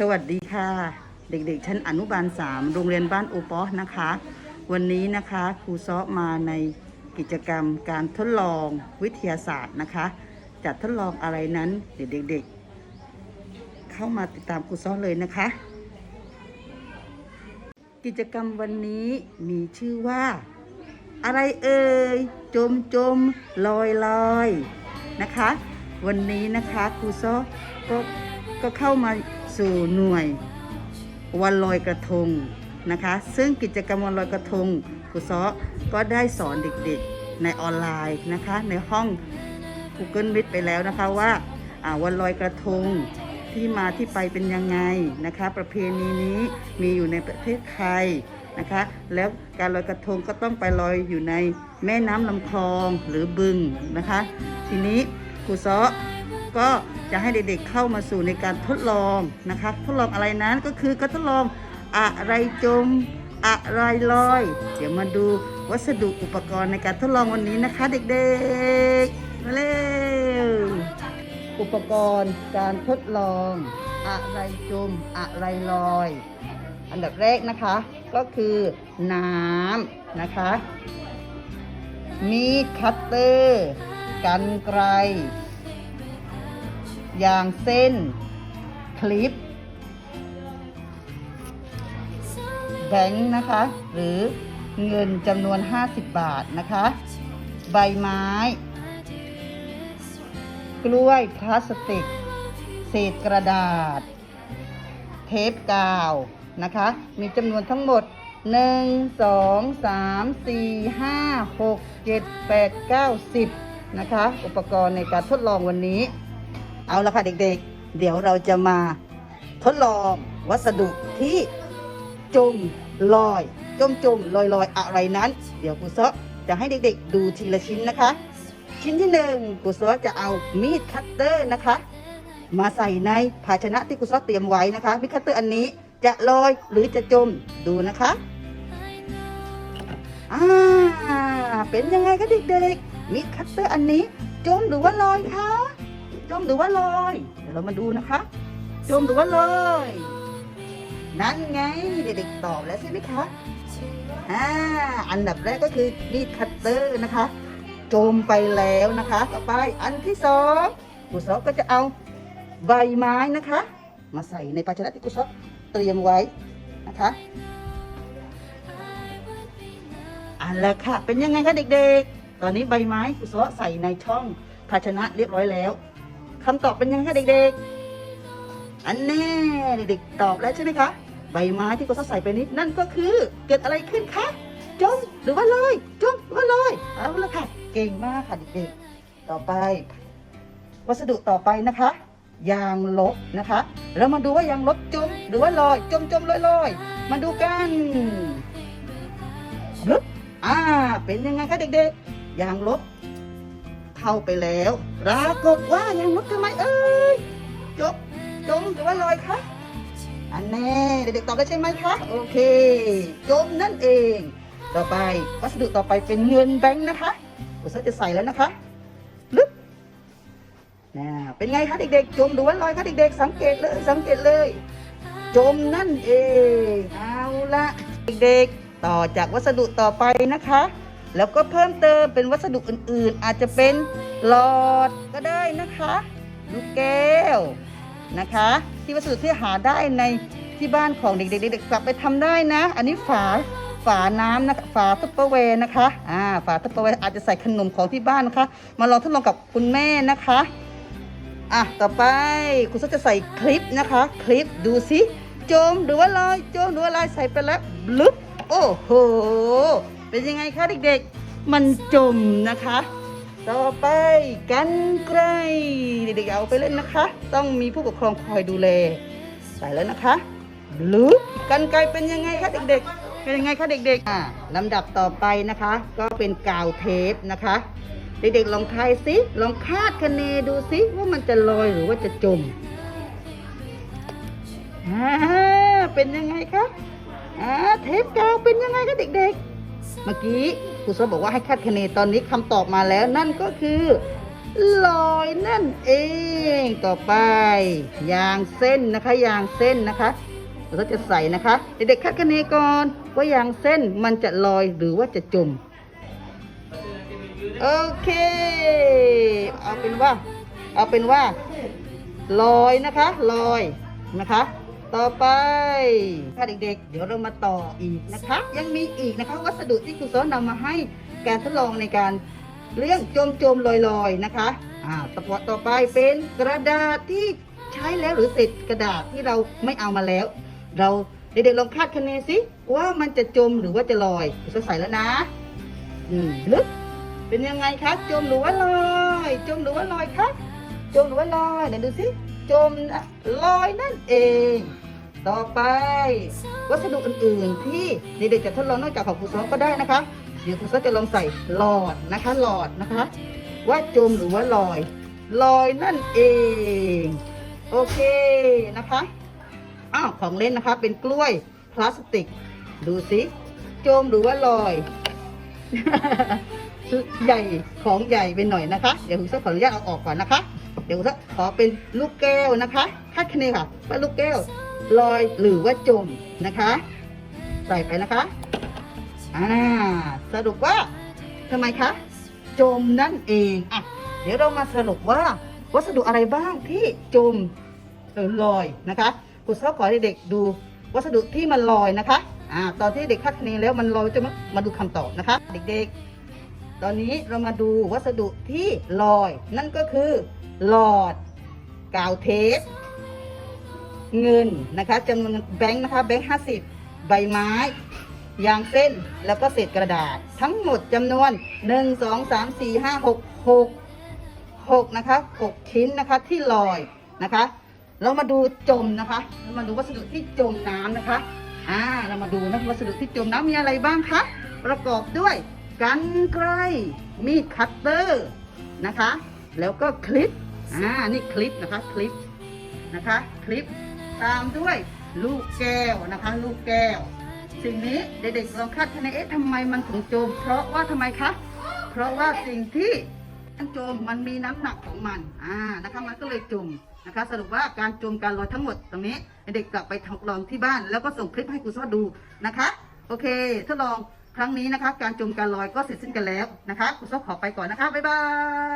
สวัสดีค่ะ เด็กๆ ชั้นอนุบาล 3 โรงเรียนบ้านโอปอนะคะ วันนี้นะคะครูซ้อมาในกิจกรรมการทดลองวิทยาศาสตร์นะคะ จะทดลองอะไรนั้นเด็กๆ เข้ามาติดตามครูซ้อเลยนะคะ กิจกรรมวันนี้มีชื่อว่า อะไรเอ่ยจมจมลอยลอยนะคะ วันนี้นะคะครูซ้อก็ก็เข้ามา สู่หน่วยวันลอยกระทงนะคะ ซึ่งกิจกรรมวันลอยกระทงครูซ้อก็ได้สอนเด็กๆในออนไลน์นะคะ ในห้อง Google Meet ไปแล้วนะคะว่าอ่าวันลอยกระทงที่มาที่ไปเป็นยังไงนะคะ ประเพณีนี้มีอยู่ในประเทศไทยนะคะ แล้วการลอยกระทงก็ต้องไปลอยอยู่ในแม่น้ำลำคลองหรือบึงนะคะ ทีนี้ครูซ้อ ก็จะให้เด็กๆเข้ามาสู่ในการทดลองนะคะ ทดลองอะไรนั้นก็คือก็ทดลองอะไรจมอะไรลอย เดี๋ยวมาดูวัสดุอุปกรณ์ในการทดลองวันนี้นะคะ เด็กๆมาเร็วอุปกรณ์การทดลอง อะไรจมอะไรลอย อันดับแรกนะคะก็คือน้ำนะคะ มีดคัตเตอร์ กันไกร ยางเส้น คลิป แบงค์นะคะ หรือเงินจำนวน 50 บาทนะคะ ใบไม้ กล้วยพลาสติก เศษกระดาษ เทปกาวนะคะ มีจำนวนทั้งหมด 1 2 3 4 5 6 7 8 9 10 นะคะ อุปกรณ์ในการทดลองวันนี้ เอาละค่ะเด็กๆ เดี๋ยวเราจะมาทดลองวัสดุที่จมลอย จมจมลอยลอยอะไรนั้น เดี๋ยวครูซะจะให้เด็กๆ ดูทีละชิ้นนะคะ ชิ้นที่หนึ่งครูซอจะเอามีดคัตเตอร์นะคะ มาใส่ในภาชนะที่ครูซอเตรียมไว้นะคะมีดคัตเตอร์อันนี้จะลอยหรือจะจมดูนะคะอ่าเป็นยังไงคะเด็กๆมีดคัตเตอร์อันนี้จมหรือว่าลอยคะ จมหรือว่าลอย เดี๋ยวเรามาดูนะคะ จมหรือว่าลอย นั่นไงเด็กๆตอบแล้วใช่ไหมคะอ่าอันดับแรกก็คือมีดคัตเตอร์นะคะ จมไปแล้วนะคะ ต่อไปอันที่สองกุศลก็จะเอาใบไม้นะคะ มาใส่ในภาชนะที่กุศลเตรียมไว้นะคะอันละค่ะ เป็นยังไงคะเด็กๆ ตอนนี้ใบไม้กุศลใส่ในช่องภาชนะเรียบร้อยแล้ว คำตอบเป็นยังไงคะเด็กๆ อันแน่เด็กๆตอบแล้วใช่ไหมคะ ใบไม้ที่กุศลใส่ไปนี้นั่นก็คือเกิดอะไรขึ้นคะจมหรือว่าลอยจมหรือว่าลอยเอาละค่ะ เก่งมากค่ะเด็กๆ ต่อไป วัสดุต่อไปนะคะ ยางลบนะคะ แล้วมาดูว่ายางลบจม หรือว่าลอยจมจมลอยลอยมาดูกันลึบอ่า เป็นยังไงคะเด็กๆ ยางลบ เข้าไปแล้วปรากฏว่ายางลบทำไมเอ้ยจมจมหรือว่าลอยคะอันแน่เด็กๆตอบได้ใช่ไหมคะโอเคจมนั่นเอง ต่อไปวัสดุต่อไปเป็นเงินแบงค์นะคะอุตสาห์จะใส่แล้วนะคะลึบนะเป็นไงคะเด็กๆ จมหรือว่าลอยคะเด็กๆ สังเกตเลยสังเกตเลย จมนั่นเองเอาละเด็กๆ ต่อจากวัสดุต่อไปนะคะ แล้วก็เพิ่มเติมเป็นวัสดุอื่นๆ อาจจะเป็นหลอดก็ได้นะคะลูกแก้วนะคะ ที่วัสดุที่หาได้ในที่บ้านของเด็กๆเด็กๆกลับไปทำได้นะ อันนี้ฝาฝาน้ำนะคะฝาซุปเปอร์เวย์นะคะอ่าฝาซุปเปอร์เวย์อาจจะใส่ขนมของที่บ้านนะคะ มาลองทดลองกับคุณแม่นะคะอะต่อไปคุณส้จะใส่คลิปนะคะ คลิปดูสิจมหรือว่าลอยจมหรือว่าลอยใส่ไปแล้วบลึบโอ้โห เป็นยังไงคะเด็กๆ มันจมนะคะ ต่อไปกันไกลเด็กๆเอาไปเล่นนะคะ ต้องมีผู้ปกครองคอยดูแลใส่แล้วนะคะบลึบกันไกลเป็นยังไงคะเด็กๆ เป็นยังไงคะเด็กๆอ่าลำดับต่อไปนะคะ ก็เป็นกาวเทปนะคะ เด็กๆลองทายสิลองคาดคะเนดูสิว่ามันจะลอยหรือว่าจะจมอ่าเป็นยังไงคะอ่าเทปกาวเป็นยังไงคะเด็กๆ เมื่อกี้ครูซบอกว่าให้คาดคะเนตอนนี้คำตอบมาแล้วนั่นก็คือลอยนั่นเอง ต่อไปยางเส้นนะคะยางเส้นนะคะเราจะใส่นะคะเด็กๆคาดคะเนก่อนว่ายางเส้นมันจะลอยหรือว่าจะจมโอเค เอาเป็นว่า เอาเป็นว่า ลอยนะคะ ลอยนะคะ ต่อไปค่ะเด็กๆ เดี๋ยวเรามาต่ออีกนะคะ ยังมีอีกนะคะวัสดุที่ครูโซนนำมาให้การทดลองในการเรื่องโจมโจมลอยลอยๆนะคะอ่าต่อต่อไปเป็นกระดาษที่ใช้แล้วหรือเศษกระดาษที่เราไม่เอามาแล้ว เราเด็กๆลองคาดคะเนสิว่ามันจะจมหรือว่าจะลอยครูโซนใส่แล้วนะอืมลึกเป็นยังไงคะจมหรือว่าลอย จมหรือว่าลอยคะจมหรือว่าลอยไหนดูสิ จมลอยนั่นเอง ต่อไป วัสดุอื่นๆ ที่เด็กๆจะทดลองนอกจากของครูซอก็ได้นะคะ เดี๋ยวครูซอจะลองใส่หลอดนะคะ หลอดนะคะ ว่าจมหรือว่าลอย ลอยนั่นเอง โอเคนะคะอ้าวของเล่นนะคะ เป็นกล้วยพลาสติก ดูสิจมหรือว่าลอยใหญ่ของใหญ่ไปหน่อยนะคะ เดี๋ยวคุณซักขออนุญาตเอาออกก่อนนะคะ เดี๋ยวคุณซักขอเป็นลูกแก้วนะคะคาดคะเนค่ะว่าลูกแก้วลอยหรือว่าจมนะคะ ใส่ไปนะคะอ่าสรุปว่าทำไมคะ จมนั่นเองอะเดี๋ยวเรามาสรุปว่า วัสดุอะไรบ้างที่จมเออลอยนะคะคุณซักขอให้เด็กดูวัสดุที่มันลอยนะคะอ่าตอนที่เด็กคาดคะเนแล้วมันลอยจะมามาดูคำตอบนะคะ เด็กๆ ตอนนี้เรามาดูวัสดุที่ลอย นั่นก็คือ หลอด กาวเทปเงินนะคะจำนวนแบงค์นะคะแบงค์ห้าสิบใบไม้ ยางเส้นแล้วก็เศษกระดาษ ทั้งหมดจำนวนหนึ่งสองสามสี่ห้าหกหกหกนะคะหกชิ้นนะคะที่ลอยนะคะ เรามาดูจมนะคะเรามาดูวัสดุที่จมน้ำนะคะอ่าเรามาดูนะวัสดุที่จมน้ำมีอะไรบ้างคะประกอบด้วยกันไกรมีดคัตเตอร์นะคะ แล้วก็คลิป อ่านี่คลิปนะคะคลิปนะคะคลิปตามด้วยลูกแก้วนะคะ ลูกแก้ว สิ่งนี้เด็กๆลองคาดคะเนเอ๊ะทำไมมันถึงจม เพราะว่าทำไมคะเพราะว่าสิ่งที่มันจมมันมีน้ำหนักของมันอ่านะคะมันก็เลยจมนะคะ สรุปว่าการจมการลอยทั้งหมดตรงนี้เด็กกลับไปทดลองที่บ้าน แล้วก็ส่งคลิปให้ครูซอดูนะคะ โอเคทดลองครั้งนี้นะคะ การจมการลอยก็เสร็จสิ้นกันแล้วนะคะครูซอดขอไปก่อนนะคะบ๊ายบาย